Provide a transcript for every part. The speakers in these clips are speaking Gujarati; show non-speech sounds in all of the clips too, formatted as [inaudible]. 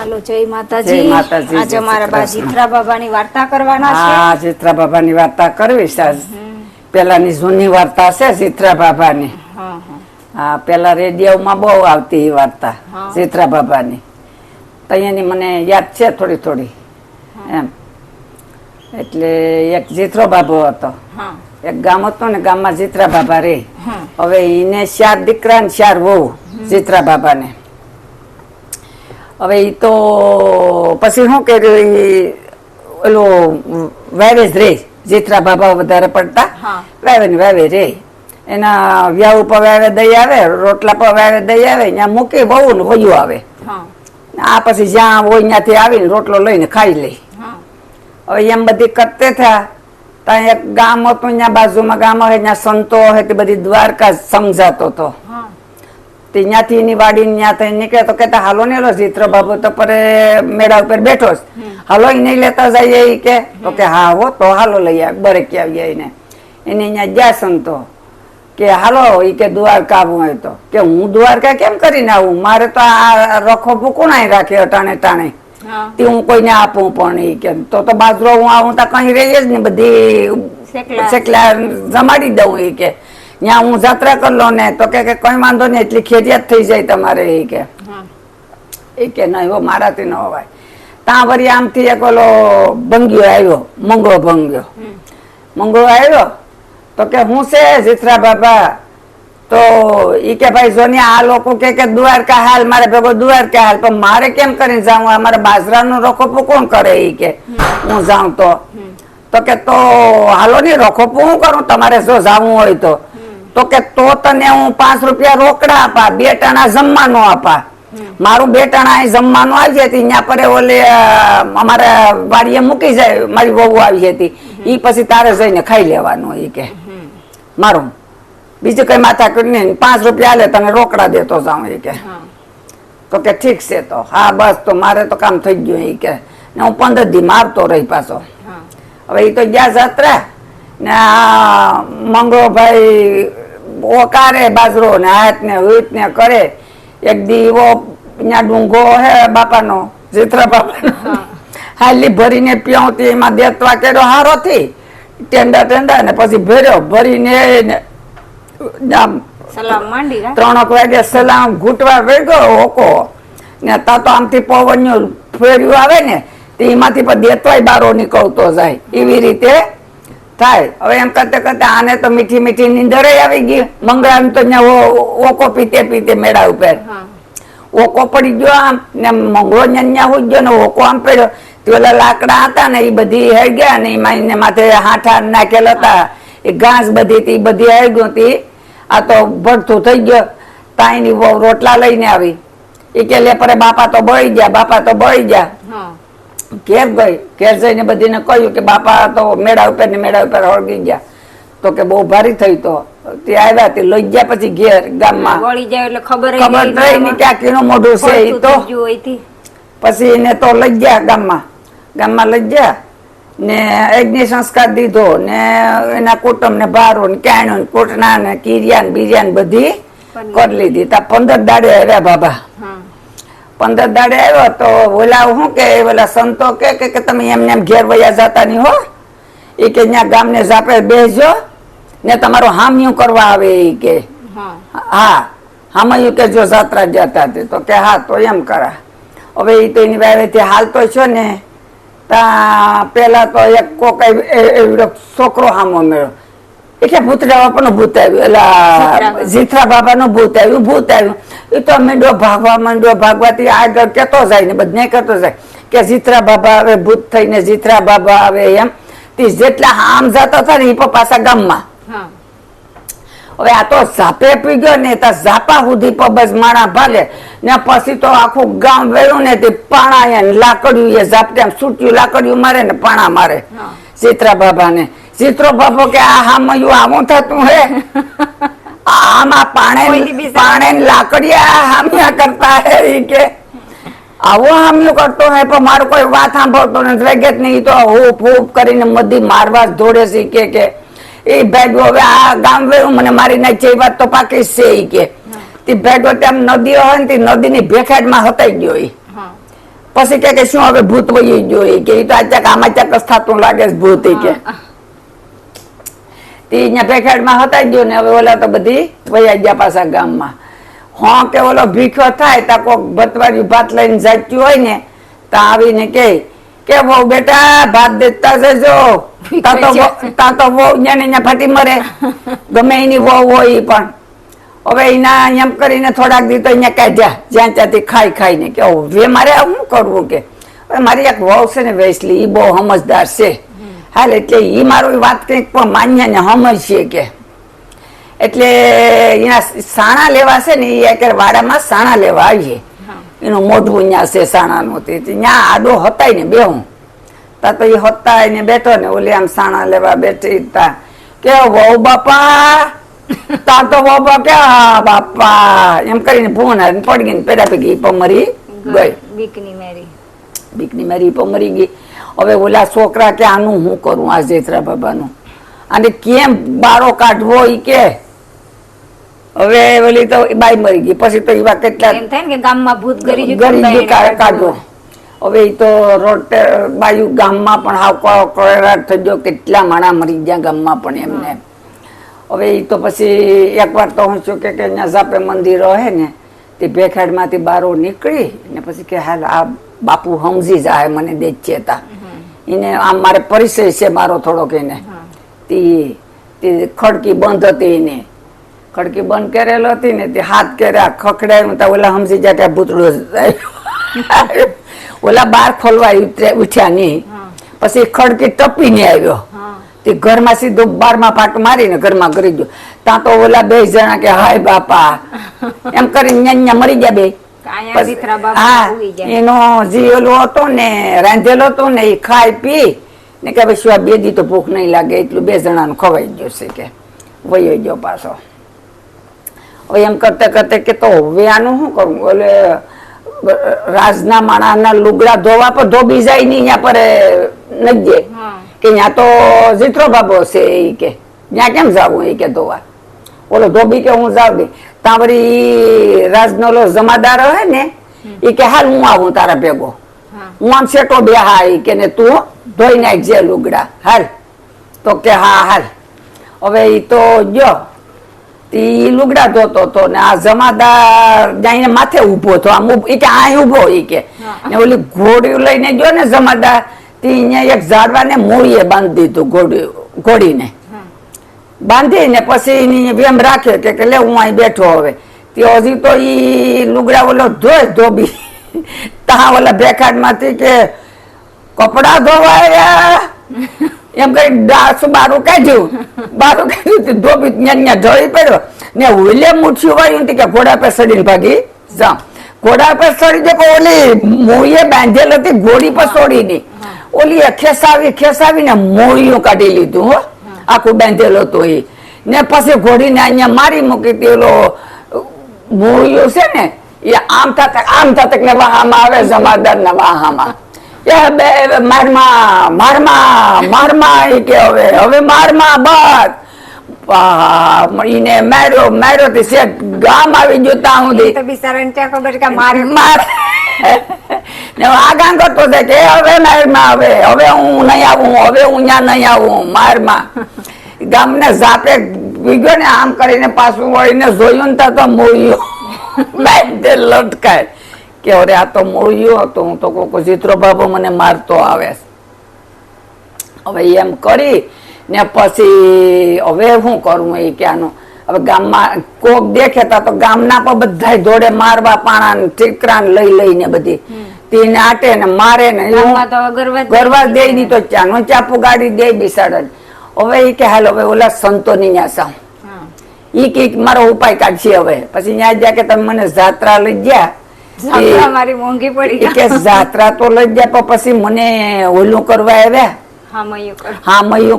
હાલો જય માતાજી. જય માતાજી, આજે અમારા બા જીત્રા બાબાની વાર્તા કરવાના છે. હા જીત્રા બાબાની વાર્તા કરવી છે પેલાની જૂની વાર્તા છે જીત્રા બાબાની. હા પેલા રેડિયોમાં બહુ આવતી એ વાર્તા જીત્રા બાબાની. તો અહીંયાની મને યાદ છે થોડી થોડી. એમ. એટલે એક જીત્રો બાબો હતો. એક ગામ હતું ને ગામમાં જીત્રા બાબા રે. હવે એને ચાર દીકરા ને ચાર વહુ જીત્રા બાબાને. હવે એ તો પછી શું કે ઓલો ઓલું વેરેજ રે જીત્રા બાબા વધારે પડતા. વેવે વાવે ને વેવે રે. એના વ્યાવ પર વેવે દઈ આવે રોટલા પર વેવે દઈ આવે ત્યાં મૂકી બહુ ને વયું આવે. આ પછી જ્યાં હોય ત્યાંથી આવીને રોટલો લઈને ખાઈ લે. હવે એમ બધી કરતે થયા ત્યાં એક ગામ હતું ત્યાં બાજુમાં ગામ હોય ત્યાં સંતો હોય તે બધી દ્વારકા સમજાતો હતો તે ત્યાંથી એની વાડી ત્યાં થઈ નીકળે તો કહેતા હાલો ને લો ચિત્ર બાબુ તો પર મેળા ઉપર બેઠો છે. હાલો એને લેતા જઈએ એ કે. તો કે હા હો તો હાલો લઈ આવે બરે કે આવીએ એને. એને અહીંયા ગયા સંતો કે હાલો ઈ કે દ્વારકા આવું હોય તો. કે હું દ્વારકા કેમ કરીને આવું? મારે તો આ રખો પૂકુણાય રાખે અટાણે ટાણે. હા. તે હું કોઈને આપું પણ એ કે તો તો બાજરો હું આવું તો કઈ રહીએ જ ને બધી જમાડી દઉં એ કે. ત્યાં હું જાત્રા કરી લો ને તો કે કે કઈ વાંધો નહીં એટલી ખેરિયાત થઈ જાય તમારે એ કે. એ કે ના એવો મારાથી ન હોવાય ત્યાં વળી આમથી એક ઓલો ભંગ્યો આવ્યો મંગળો ભંગ્યો. મંગળો આવ્યો તો કે હું છે જીતરા બાબા તો ઈ કે ભાઈ જોની આ લોકો કે કે દ્વારકા હાલ મારે ભેગો દ્વારકા હાલ પણ મારે કેમ કરીને જાઉં? અમારે બાજરાનું રખોપું કોણ કરે ઈ કે? હું જાઉં તો. તો કે તો હાલો ની રખોપું હું કરું? તમારે જો જાવું હોય તો. તો કે તો તને હું પાંચ રૂપિયા રોકડા આપા બે ટણા જમવાનું આપા. મારું બે ટણા અહીં જમવાનું આવી હતી ત્યાં પરે ઓલે અમારે વાડીએ મૂકી જાય મારી વહુ આવી હતી એ પછી તારે જઈને ખાઈ લેવાનું એ કે. મારું. બીજું કઈ માથા કરીને પાંચ રૂપિયા આલે તને રોકડા દેતો જાઉં એ કે. તો કે ઠીક છે તો. હા બસ તો મારે તો કામ થઈ ગયું ઈ કે. ને હું પંદર દી મારતો રહી પાછો. હવે એ તો ગયા જાત્રા. ને આ મંગળોભાઈ ઓકારે બાજરો ને હાથ ને વીટ ને કરે. એક દીવો ત્યાં ડુંગો હે બાપાનો જીત્રા બાપાનો. હાલી ભરીને પ્યાવતી એમાં દેતવા કર્યો હારો થી ટેંડા ટેંડા ને પછી ભર્યો ભરીને આમ સલામ માંડી ત્રણક વાગે સલામ ઘૂંટવા વેગો હોકો ને તા તો આમથી પવન ફેર્યું આવે ને તે એમાંથી પણ દેતવાય બારો નીકળતો જાય. એવી રીતે થાય. હવે એમ કરતે કરતા આને તો મીઠી મીઠી નીંદર આવી ગઈ. મંગળાને તો ઓકો પીતે પીતે મેળા ઉપર. ઓકો પડી ગયો આમ ને મંગળો ન્યા હોય ગયો ને ઓકો આમ પડ્યો. ઓલા લાકડા હતા ને એ બધી હઈ ગયા ને એમાં એને માથે હાથા નાખેલા હતા. એ ઘાસ બધી હતી બધી હઈ ગયું તી આ તો ભડથું થઈ ગયો. તાઈની રોટલા લઈને આવી. એ કે લે પરે બાપા તો બળી ગયા બાપા તો બળી ગયા. ઘેર ગઈ ઘેર જઈને બધીને કહ્યું કે બાપા તો મેળા ઉપર ને મેળા ઉપર હળગી ગયા. તો કે બહુ ભારી થઈ તો. તે આવ્યા તે લઈ ગયા પછી ઘેર ગામમાં. વળી જાય એટલે ખબર ખબર થઈ ને ક્યાં કીણું મોઢું છે એ તો. પછી એને તો લઈ ગયા ગામમાં. ગામમાં લઈ ગયા ને અગ્નિ સંસ્કાર દીધો ને એના કુટુંબ ને ભારો ને ક્યાણો ને કોટના ને કીરિયા ને બીરિયા ને બધી કરી લીધી. તા પંદર દાડે આવ્યા બાબા. પંદર દાડે આવ્યો તો ઓલા શું કે ઓલા સંતો કે કે તમે એમને એમ ઘેર વયા જતા નહીં હો. એ કે ત્યાં ગામને ઝાપે બેસજો ને તમારું હામિયું કરવા આવે એ કે. હા. હામયું કે જો જાત્રા જતા તે તો કે હા તો એમ કરા. હવે એ તો એની વાવેથી હાલતો છો ને તા પહેલાં તો એક કોક એ- એવડો છોકરો હામો મેળ્યો. એટલે ભૂતરા બાપાનું ભૂત આવ્યું એટલે જીથરા બાબાનું ભૂત આવ્યું ભૂત આવ્યું. એ તો મીંડો ભાગવા માંડો ભાગવાથી આગળ કહેતો જાય ને બધને કહેતો જાય કે જીથરા બાબા આવે ભૂત થઈને જીથરા બાબા આવે એમ. તે જેટલા આમ જતા હતા ને એ પણ પાછા ગામમાં. હવે આ તો ઝાપે પી ગયો ને તો ઝાપા સુધી પબજ માણા ભાગે ને પછી તો આખું ગામ વેળું ને તે પાણા એ લાકડિયું એ ઝાપટે આમ છૂટ્યું લાકડ્યું મારે ને પાણા મારે. જીતરા ચિત્રા બાબા ને ચિત્રો બાપો કે આ હામયું આવું થતું હે. [laughs] આમાં પાણે પાણે ને લાકડિયા હામ્યા કરતા હે કે. આવો હામ્યું કરતો હે પણ મારું કોઈ વાત સાંભળતો નથી. વેગે નહીં તો હૂપ હૂપ કરીને મધી મારવા દોડે છે કે કે. એ ભેગો હવે આ ગામ વેરું મને મારી નાખી એ વાત તો પાકી છે ઈ કે. તે ભેગો તેમ નદી હોય ને તે નદીની ભેખાડમાં હતાઈ ગયો એ પછી કે કે શું હવે ભૂત વહી ગયો એ કે. એ તો આચાક આમાં ચાકસ થતું લાગે ભૂત ઈ કે. તે અહીંયા પેકેટમાં હતા ગયો ને હવે ઓલા તો બધી વયા ગયા પાછા ગામમાં. હા કે ઓલો ભીખો થાય તા કોક ભતવાડી ભાત લઈને જાચ્યું હોય ને તા આવીને કે કે બહુ બેટા ભાત દેતા જજો. [laughs] તા તો વહુ- તા તો વહુ ને ન્યા ફાટી મરે. [laughs] ગમે એની વહુ હોય પણ. હવે એના એમ કરીને થોડાક દી તો અહીંયા કાઢ્યા જ્યાં ત્યાંથી ખાઈ ખાઈને કે હવે મારે શું કરવું કે? મારી એક વહુ છે ને વેસલી એ બહુ સમજદાર છે. હાલ એટલે એ મારો વાત કંઈક પણ માન્ય ને સમજશે કે. એટલે એના સાણા લેવા છે ને એ અત્યારે વાડામાં સાણા લેવા આવીએ. એનું મોઢું અહીંયા છે સાણાનું. તે ત્યાં આડો હતાય ને બેહું. તા તો એ હતાય ને બેઠો ને ઓલી આમ સાણા લેવા બેઠી તા. કે વહુ બાપા તા તો વહુ બાપા કે હા બાપા. એમ કરીને ભૂણ હારીને પડી ગઈ ને પેડા પૈકી પમરી મરી ગઈ. બીકની મેરી. બીકની મારી પમરી મરી ગઈ. હવે ઓલા છોકરા કે આનું હું કરું આ જેતરા બાબાનું? અને કેમ બારો કાઢવો ઈ કે? હવે ઓલી તો બાઈ મરી ગઈ. પછી તો એવા કેટલા એમ થાય ને કે ગામમાં ભૂત ગરી ગરી કાઢવું. હવે એ તો રોડ બાજુ ગામમાં પણ હાવ કો- થઈ ગયો. કેટલા માણા મરી ગયા ગામમાં પણ એમને. હવે ઈ તો પછી એકવાર તો હું શું કે અહીંયા ઝાપે મંદિર રહે ને તે ભેખાડમાંથી બારો નીકળી ને પછી કે હાલ આ બાપુ સમજી જાય મને દે ચેતા એને આમ મારે પરિચય છે મારો થોડોક એને. તે તે ખડકી બંધ હતી એને. ખડકી બંધ કરેલો હતી ને તે હાથ કર્યા ખખડાયું તો ઓલા સમજી જાય કે ભૂતડો ઓલા બાર ખોલવા ઉઠ્યા નહીં. પછી ખડકી ટપીને આવ્યો. તે ઘરમાં સીધો બારમાં પાટ મારીને ઘરમાં કરી ગયો. ત્યાં તો ઓલા બે જણા કે હાય બાપા. [laughs] એમ કરીને ન્યા મરી ગયા બે. એનો જે ઓલો હતો ને રાંધેલો હતો ને એ ખાઈ પી. ને કે પછી બે દી તો ભૂખ નહીં લાગે એટલું બે જણાનું ખવાઈ ગયું છે કે. વયો ગયો પાછો. હવે એમ કરતે કરતે કે તો હવે આનું શું કરવું એટલે રાજના માણાના લુગડા ધોવા પર ધોબી જાય નહીં ત્યાં પર હા. કે ત્યાં તો જીતરો બાબો છે એ કે. ત્યાં કેમ જાવું એ કે ધોવા? ઓલો ધોબી કે હું જાવ દે વળી રાજનો ઓલો જમાદાર હોય ને એ કે હાલ હું આવું તારા ભેગો. હું. આમ શેટો બે હા એ કે ને તું ધોઈ નાખજે લુગડા હાલ. તો કે હા હાલ. હવે એ તો જો ઈ લુગડા ધોતો તો ને આ જમાદાર જઈને માથે ઊભો તો આમ એ ઈ કે આ ઊભો ઈ કે. ને ઓલી ઘોડીયું લઈને ગયો ને જમાદાર તે અહીંયા એક ઝાડવાને મૂળીએ બાંધી દીધું ઘોડી ઘોડીને. બાંધીને પછી એની વેમ રાખે કે લે હું અહીં બેઠો હવે. તે હજી તો એ લુગડા ઓલો ધોય ધોબી. તા ઓલા ભેખાડમાંથી કે કપડા ધોવાયા એમ કઈ ડાસુ બારું કાઢ્યું. બારું કાઢ્યું તે ધોબી ત્યાં ત્યાં ઢળી પડ્યો. ને હુલે મૂઠ્યું વાયું કે ઘોડા પર સડીને ભાગી જા ઘોડા પર સડી દે ઓલી મોઈએ બાંધેલ હતી ઘોડી પર સોડીની. ઓલી ખેસાવી ખેસાવીને મૂળિયું કાઢી લીધું હો. આખું બાંધેલો હતો એ. ને પછી ઘોડીને અહીંયા મારી મૂકી દેલો ઓલો છે ને એ આમ થતા આમ થતા ને વાહામાં આવે જમાદાર ને વાહામાં. એ બે મારમાં મારમાં મારમાં એ કે હવે હવે મારમાં બસ એને માર્યો માર્યો તે શેઠ ગામ આવી ગયું એ તો બિચારાને ત્યાં ખબર કે મારે માર ને આગામ કરતો છે કે હવે મારમાં હવે હવે હું નહીં આવું હવે હું ત્યાં નહીં આવું મારમાં. ગામને સાપે ગયો ને આમ કરીને પાછું વળીને જોયું ને તો મૂળ્યું. બાંધે લટકાય. કે અરે આ તો મૂળ્યું હતું. હું તો કોકો ચિત્રો બાબો મને મારતો આવે હવે એમ કરી ને પછી હવે શું કરવું એ ક્યાંનું? હવે ગામમાં કોક દેખે તા તો ગામના પર બધા દોડે મારવા પાણા ને ઠીકરા લઈ લઈને બધી. તીને આટે ને મારે ને ગરવા દે ની તો ચાનો ચાપુ ગાડી દે બિસાડ. હવે એ કે હાલ હવે ઓલા સંતો ની ન્યા ઈ કે મારો ઉપાય કાઢશે હવે. પછી ન્યા જ્યાં કે તમે મને જાત્રા લઈ ગયા મારી મોંઘી પડી કે જાત્રા તો લઈ ગયા પણ પછી મને ઓલું કરવા આવ્યા.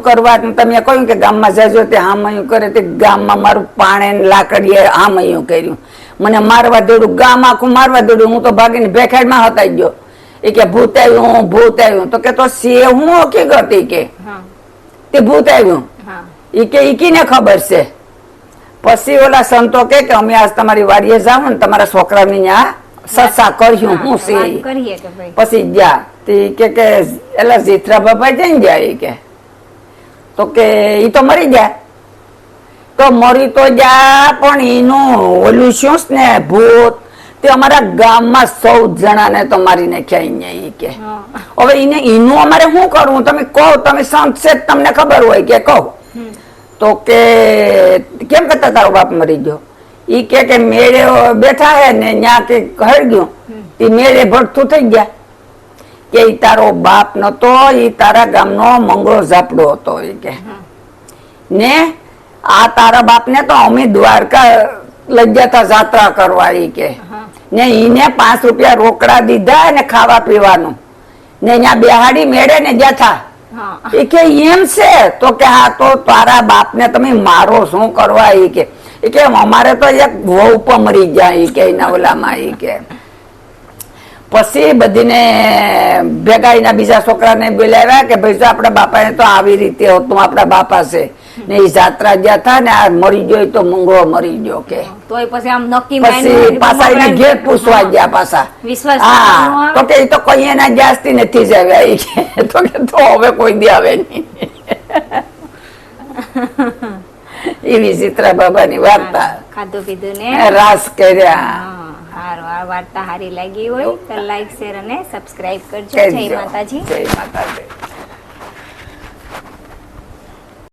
કરવા તમે કહ્યું કે ગામમાં જજો તે હા મયું કરે તે ગામમાં મારું પાણે લાકડીએ હા મયું કર્યું. મને મારવા દેડું ગામ આખું મારવા દેડું હું તો ભાગીને ભેખાડમાં હતાઈ ગયો. એ કે ભૂત આવ્યું ભૂત આવ્યું તો કે તો સે હું હકીકત કે? તે ભૂત આવ્યું. હા. ઈ કે ઈ ને ખબર છે. પછી ઓલા સંતો કે અમે આજ તમારી વાડીએ જાવ ને તમારા છોકરાની ત્યાં સત્સા કર્યું હું છે. પછી ગયા. તે કે કે એટલે જીથરા બાપા જઈને ગયા કે. તો કે ઈ તો મરી ગયા. તો મરી તો જા પણ એનું ઓલું શું ને ભૂત તે અમારા ગામમાં સૌ જણાને તો મારી નાખ્યા અહીંયા ઈ કે હવે એને એનું અમારે શું કરવું? તમે કહો તમે સંત છે તમને ખબર હોય કે કહો. તો કે કેમ કરતા તારો બાપ મરી ગયો? ઈ કે કે મેળે બેઠા હે ને ત્યાં કે હળ ગયું. ઈ મેળે ભડથું થઈ ગયા. કે ઈ તારો બાપ નતો ઈ તારા ગામનો મંગળો ઝાપડો હતો ઈ કે. ને આ તારા બાપને તો અમે દ્વારકા લઈ ગયા તા જાત્રા કરવા ઈ કે. ને એને પાંચ રૂપિયા રોકડા દીધા અને ખાવા પીવાનું. ને અહીંયા બેહાડી મેળે ને ગયા એ કે એમ છે? તો કે હા તો તારા બાપને તમે મારો શું કરવા? એ કે એ કે અમારે તો એક વહુ મરી જાય એ કે એના ઓલામાં એ કે. પછી બધીને ભેગા એના બીજા છોકરાને બોલાવ્યા કે ભાઈ જો આપણા બાપાને તો આવી રીતે હતું આપણા બાપા છે. ને એ જાત્રા ગયા હતા ને આ મરી ગયો તો મંગળો મરી ગયો કે. તોય પછી આમ નક્કી પછી પાછા એને ઘેર પૂછવા ગયા પાછા. વિશ્વાસ હા તો કે તો કોઈ એના જાસ્તી નથી જ આવ્યા ઈ કે. [laughs] તો કે તો હવે કોઈ દી આવે નહીં. [laughs] એવી ચિત્રા બાબાની વાર્તા. ખાધું પીધું ને. રાસ કર્યા. હારું આ વાર્તા હારી લાગી હોય તો લાઈક શેર અને સબસ્ક્રાઇબ કરજો. કરજો. જય માતાજી. જય માતાજી.